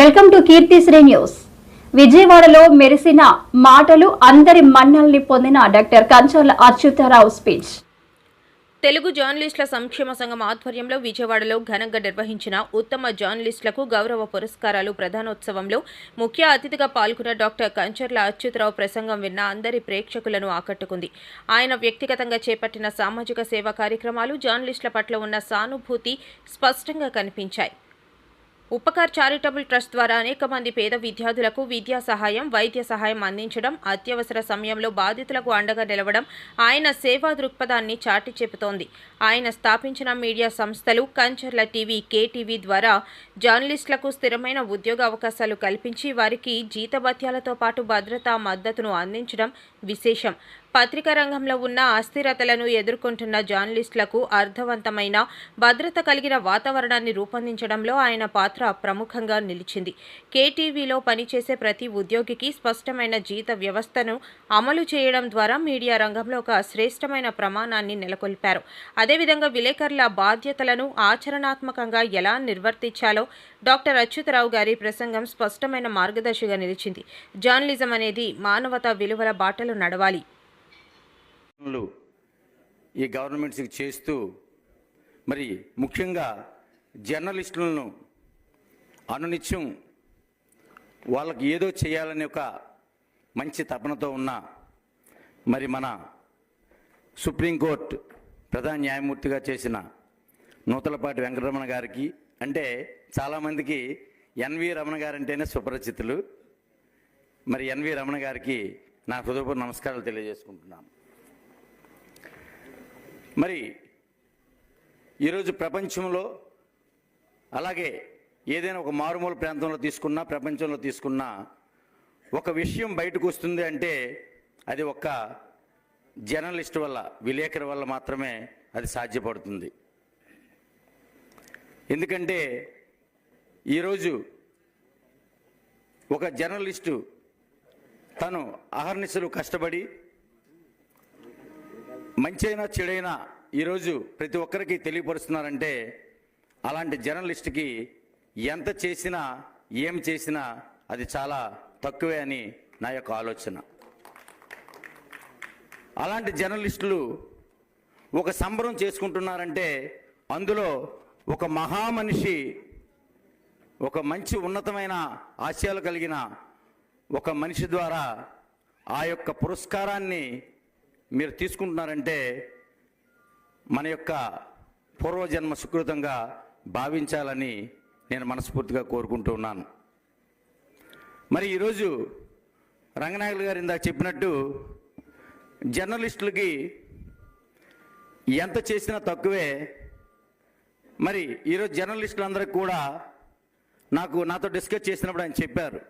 Welcome to Keerthisri news. విజయవాడలో మెరిసిన మాటలు అందరి మన్నల్ని పొందిన డాక్టర్ కంచర్ల అచ్యుతారావు స్పీచ్. తెలుగు జర్నలిస్టుల సంక్షేమ సంఘం ఆధ్వర్యంలో విజయవాడలో ఘనంగా నిర్వహించిన ఉత్తమ జర్నలిస్టులకు గౌరవ పురస్కారాలు ప్రధానోత్సవంలో ముఖ్య అతిథిగా పాల్గొన్న డాక్టర్ కంచర్ల అచ్యుతరావు ప్రసంగం విన్న అందరి ప్రేక్షకులను ఆకట్టుకుంది. ఆయన వ్యక్తిగతంగా చేపట్టిన సామాజిక సేవా కార్యక్రమాలు జర్నలిస్టుల పట్ల ఉన్న సానుభూతి స్పష్టంగా కనిపించాయి. ఉపకార్ చారిటబుల్ ట్రస్ట్ ద్వారా అనేక మంది పేద విద్యార్థులకు విద్యా సహాయం వైద్య సహాయం అందించడం అత్యవసర సమయంలో బాధితులకు అండగా నిలవడం ఆయన సేవా దృక్పథాన్ని చాటి చెబుతోంది. ఆయన స్థాపించిన మీడియా సంస్థలు కంచర్ల టీవీ కేటీవీ ద్వారా జర్నలిస్టులకు స్థిరమైన ఉద్యోగ అవకాశాలు కల్పించి వారికి జీతభత్యాలతో పాటు భద్రతా మద్దతును అందించడం విశేషం. పత్రికా రంగంలో ఉన్న అస్థిరతలను ఎదుర్కొంటున్న జర్నలిస్టులకు అర్థవంతమైన భద్రత కలిగిన వాతావరణాన్ని రూపొందించడంలో ఆయన పాత్ర ప్రముఖంగా నిలిచింది. కేటీవీలో పనిచేసే ప్రతి ఉద్యోగికి స్పష్టమైన జీత వ్యవస్థను అమలు చేయడం ద్వారా మీడియా రంగంలో ఒక శ్రేష్టమైన ప్రమాణాన్ని నెలకొల్పారు. అదేవిధంగా విలేకరుల బాధ్యతలను ఆచరణాత్మకంగా ఎలా నిర్వర్తించాలో డాక్టర్ అచ్యుతరావు గారి ప్రసంగం స్పష్టమైన మార్గదర్శిగా నిలిచింది. జర్నలిజం అనేది మానవతా విలువల బాటలు నడవాలి. పనులు ఈ గవర్నమెంట్స్కి చేస్తూ మరి ముఖ్యంగా జర్నలిస్టులను అనునిత్యం వాళ్ళకి ఏదో చేయాలనే ఒక మంచి తపనతో ఉన్న మరి మన సుప్రీంకోర్టు ప్రధాన న్యాయమూర్తిగా చేసిన నూతలపాటి వెంకటరమణ గారికి అంటే చాలామందికి ఎన్వి రమణ గారంటేనే సుపరిచితులు. మరి ఎన్వి రమణ గారికి నా హృదయపూర్వ నమస్కారాలు తెలియజేసుకుంటున్నాను. మరి ఈరోజు ప్రపంచంలో అలాగే ఏదైనా ఒక మారుమూల ప్రాంతంలో తీసుకున్నా ప్రపంచంలో తీసుకున్నా ఒక విషయం బయటకు వస్తుంది అంటే అది ఒక్క జర్నలిస్ట్ వల్ల విలేకరి వల్ల మాత్రమే అది సాధ్యపడుతుంది. ఎందుకంటే ఈరోజు ఒక జర్నలిస్టు తను అహర్నిశలు కష్టపడి మంచైనా చెడైనా ఈరోజు ప్రతి ఒక్కరికి తెలియపరుస్తున్నారంటే అలాంటి జర్నలిస్ట్కి ఎంత చేసినా ఏం చేసినా అది చాలా తక్కువే అని నా యొక్క ఆలోచన. అలాంటి జర్నలిస్టులు ఒక సంబరం చేసుకుంటున్నారంటే అందులో ఒక మహామనిషి ఒక మంచి ఉన్నతమైన ఆశయాలు కలిగిన ఒక మనిషి ద్వారా ఆ యొక్క పురస్కారాన్ని మీరు తీసుకుంటున్నారంటే మన యొక్క పూర్వజన్మ సుకృతంగా భావించాలని నేను మనస్ఫూర్తిగా కోరుకుంటూ ఉన్నాను. మరి ఈరోజు రంగనాయకులు గారు ఇందాక చెప్పినట్టు జర్నలిస్టులకి ఎంత చేసినా తక్కువే. మరి ఈరోజు జర్నలిస్టులందరికీ కూడా నాకు నాతో డిస్కస్ చేసినప్పుడు ఆయన చెప్పారు.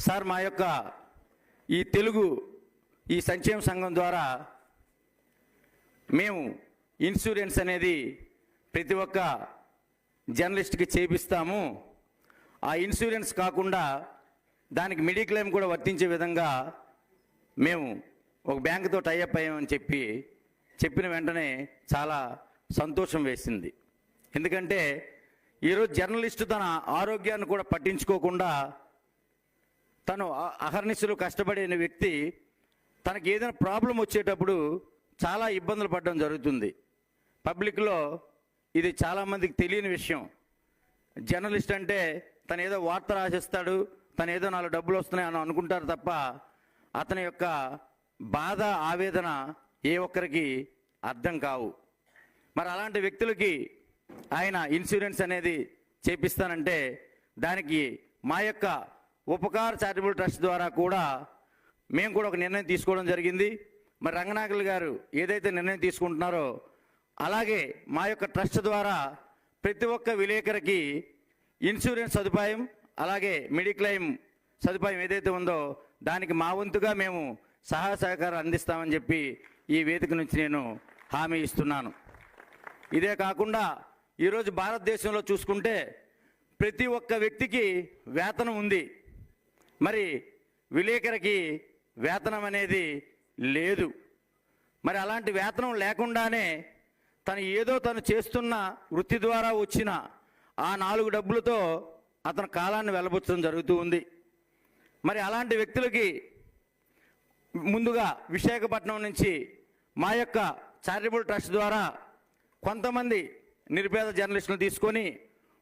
సార్ మా యొక్క ఈ తెలుగు ఈ సంక్షేమ సంఘం ద్వారా మేము ఇన్సూరెన్స్ అనేది ప్రతి ఒక్క జర్నలిస్ట్కి చేపిస్తాము. ఆ ఇన్సూరెన్స్ కాకుండా దానికి మెడిక్లెయిమ్ కూడా వర్తించే విధంగా మేము ఒక బ్యాంకుతో టైఅప్ అయ్యామని చెప్పి చెప్పిన వెంటనే చాలా సంతోషం వేసింది. ఎందుకంటే ఈరోజు జర్నలిస్టు తన ఆరోగ్యాన్ని కూడా పట్టించుకోకుండా తను అహర్నిశలు కష్టపడిన వ్యక్తి తనకి ఏదైనా ప్రాబ్లం వచ్చేటప్పుడు చాలా ఇబ్బందులు పడడం జరుగుతుంది. పబ్లిక్లో ఇది చాలామందికి తెలియని విషయం. జర్నలిస్ట్ అంటే తను ఏదో వార్త రాసిస్తాడు తను ఏదో నాలుగు డబ్బులు వస్తున్నాయి అని అనుకుంటారు తప్ప అతని యొక్క బాధ ఆవేదన ఏ ఒక్కరికి అర్థం కావు. మరి అలాంటి వ్యక్తులకి ఆయన ఇన్సూరెన్స్ అనేది చేపిస్తానంటే దానికి మా యొక్క ఉపకార్ చారిటబుల్ ట్రస్ట్ ద్వారా కూడా మేము కూడా ఒక నిర్ణయం తీసుకోవడం జరిగింది. మరి రంగనాయకులు గారు ఏదైతే నిర్ణయం తీసుకుంటున్నారో అలాగే మా యొక్క ట్రస్ట్ ద్వారా ప్రతి ఒక్క విలేకరికి ఇన్సూరెన్స్ సదుపాయం అలాగే మెడిక్లెయిమ్ సదుపాయం ఏదైతే ఉందో దానికి మా వంతుగా మేము సహాయ సహకారం అందిస్తామని చెప్పి ఈ వేదిక నుంచి నేను హామీ ఇస్తున్నాను. ఇదే కాకుండా ఈరోజు భారతదేశంలో చూసుకుంటే ప్రతి ఒక్క వ్యక్తికి వేతనం ఉంది. మరి విలేకరికి వేతనం అనేది లేదు. మరి అలాంటి వేతనం లేకుండానే తను ఏదో తను చేస్తున్న వృత్తి ద్వారా వచ్చిన ఆ నాలుగు డబ్బులతో అతను కాలాన్ని వెళ్ళబుచ్చడం జరుగుతూ ఉంది. మరి అలాంటి వ్యక్తులకి ముందుగా విశాఖపట్నం నుంచి మా యొక్క చారిటబుల్ ట్రస్ట్ ద్వారా కొంతమంది నిరుపేద జర్నలిస్టులు తీసుకొని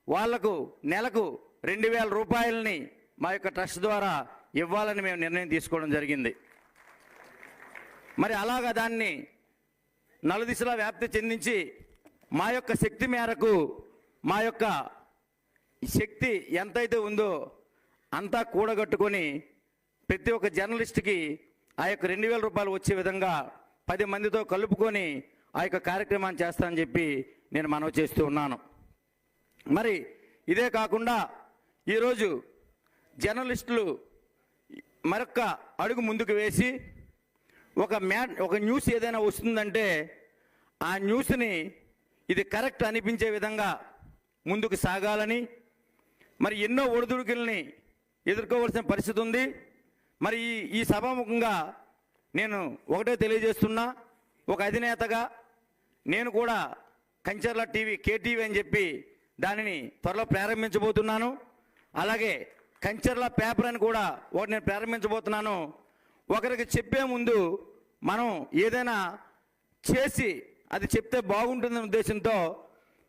వాళ్ళకు నెలకు రెండు వేల రూపాయలని మా యొక్క ట్రస్ట్ ద్వారా ఇవ్వాలని మేము నిర్ణయం తీసుకోవడం జరిగింది. మరి అలాగా దాన్ని నలుదిశలా వ్యాప్తి చెందించి మా యొక్క శక్తి మేరకు మా యొక్క శక్తి ఎంతైతే ఉందో అంతా కూడగట్టుకొని ప్రతి ఒక్క జర్నలిస్ట్కి ఆ యొక్క రెండు వేల రూపాయలు వచ్చే విధంగా పది మందితో కలుపుకొని ఆ యొక్క కార్యక్రమాన్ని చేస్తానని చెప్పి నేను మనవి చేస్తూ ఉన్నాను. మరి ఇదే కాకుండా ఈరోజు జర్నలిస్టులు మరొక అడుగు ముందుకు వేసి ఒక మ్యా ఒక న్యూస్ ఏదైనా వస్తుందంటే ఆ న్యూస్ని ఇది కరెక్ట్ అనిపించే విధంగా ముందుకు సాగాలని మరి ఎన్నో ఒడిదుడుకుల్ని ఎదుర్కోవాల్సిన పరిస్థితి ఉంది. మరి ఈ ఈ సభాముఖంగా నేను ఒకటే తెలియజేస్తున్నా ఒక అధినేతగా నేను కూడా కంచర్ల టీవీ కేటీవీ అని చెప్పి దానిని త్వరలో ప్రారంభించబోతున్నాను. అలాగే కంచర్ల పేపర్ అని కూడా ఒకటి నేను ప్రారంభించబోతున్నాను. ఒకరికి చెప్పే ముందు మనం ఏదైనా చేసి అది చెప్తే బాగుంటుందనే ఉద్దేశంతో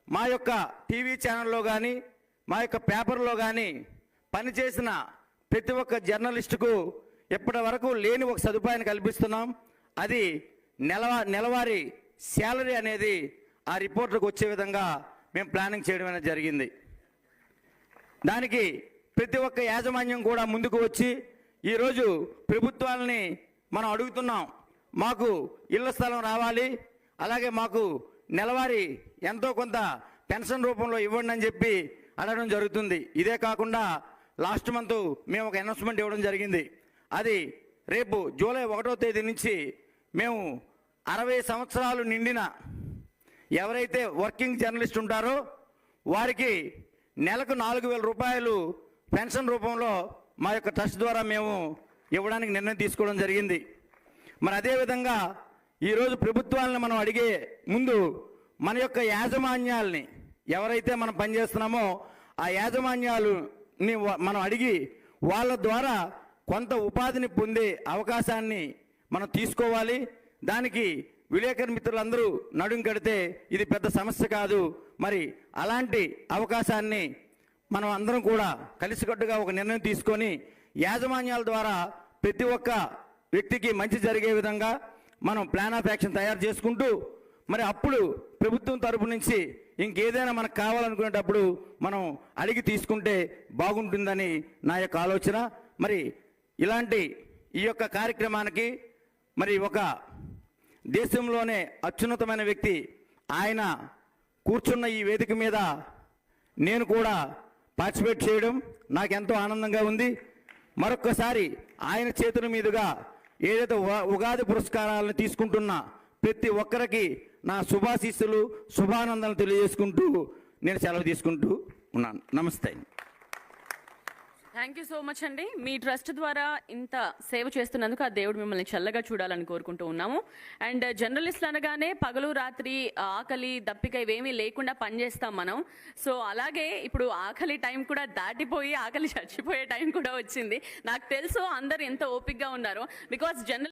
మా యొక్క టీవీ ఛానల్లో కానీ మా యొక్క పేపర్లో కానీ పనిచేసిన ప్రతి ఒక్క జర్నలిస్టుకు ఇప్పటి వరకు లేని ఒక సదుపాయాన్ని కల్పిస్తున్నాం. అది నెలవా నెలవారీ శాలరీ అనేది ఆ రిపోర్టర్కు వచ్చే విధంగా మేము ప్లానింగ్ చేయడం అనేది జరిగింది. దానికి ప్రతి ఒక్క యాజమాన్యం కూడా ముందుకు వచ్చి ఈరోజు ప్రభుత్వాలని మనం అడుగుతున్నాం. మాకు ఇళ్ళ స్థలం రావాలి. అలాగే మాకు నెలవారీ ఎంతో కొంత పెన్షన్ రూపంలో ఇవ్వండి అని చెప్పి అడగడం జరుగుతుంది. ఇదే కాకుండా లాస్ట్ మంత్ మేము ఒక అనౌన్స్మెంట్ ఇవ్వడం జరిగింది. అది రేపు జూలై ఒకటో తేదీ నుంచి మేము అరవై సంవత్సరాలు నిండిన ఎవరైతే వర్కింగ్ జర్నలిస్ట్ ఉంటారో వారికి నెలకు నాలుగు వేల రూపాయలు పెన్షన్ రూపంలో మా యొక్క ట్రస్ట్ ద్వారా మేము ఇవ్వడానికి నిర్ణయం తీసుకోవడం జరిగింది. మరి అదేవిధంగా ఈరోజు ప్రభుత్వాలను మనం అడిగే ముందు మన యొక్క యాజమాన్యాల్ని ఎవరైతే మనం పనిచేస్తున్నామో ఆ యాజమాన్యాలుని మనం అడిగి వాళ్ళ ద్వారా కొంత ఉపాధిని పొందే అవకాశాన్ని మనం తీసుకోవాలి. దానికి విలేకరు మిత్రులందరూ నడుం కడితే ఇది పెద్ద సమస్య కాదు. మరి అలాంటి అవకాశాన్ని మనం అందరం కూడా కలిసికట్టుగా ఒక నిర్ణయం తీసుకొని యాజమాన్యాల ద్వారా ప్రతి ఒక్క వ్యక్తికి మంచి జరిగే విధంగా మనం ప్లాన్ ఆఫ్ యాక్షన్ తయారు చేసుకుంటూ మరి అప్పుడు ప్రభుత్వం తరపు నుంచి ఇంకేదైనా మనకు కావాలనుకునేటప్పుడు మనం అడిగి తీసుకుంటే బాగుంటుందని నా యొక్క ఆలోచన. మరి ఇలాంటి ఈ యొక్క కార్యక్రమానికి మరి ఒక దేశంలోనే అత్యున్నతమైన వ్యక్తి ఆయన కూర్చున్న ఈ వేదిక మీద నేను కూడా పార్టిసిపేట్ చేయడం నాకు ఎంతో ఆనందంగా ఉంది. మరొక్కసారి ఆయన చేతుల మీదుగా ఏదైతే ఉగాది పురస్కారాలను తీసుకుంటున్న ప్రతి ఒక్కరికి నా శుభాశీస్సులు శుభానందాలు తెలియజేసుకుంటూ నేను సెలవు తీసుకుంటూ ఉన్నాను. నమస్తే. థ్యాంక్ యూ సో మచ్ అండి. మీ ట్రస్ట్ ద్వారా ఇంత సేవ చేస్తున్నందుకు ఆ దేవుడు మిమ్మల్ని చల్లగా చూడాలని కోరుకుంటూ ఉన్నాము. అండ్ జర్నలిస్టులు అనగానే పగలు రాత్రి ఆకలి దప్పిక ఇవేమీ లేకుండా పనిచేస్తాం మనం. సో అలాగే ఇప్పుడు ఆకలి టైం కూడా దాటిపోయి ఆకలి చచ్చిపోయే టైం కూడా వచ్చింది. నాకు తెలుసు అందరు ఎంత ఓపిక్గా ఉన్నారో. Because journal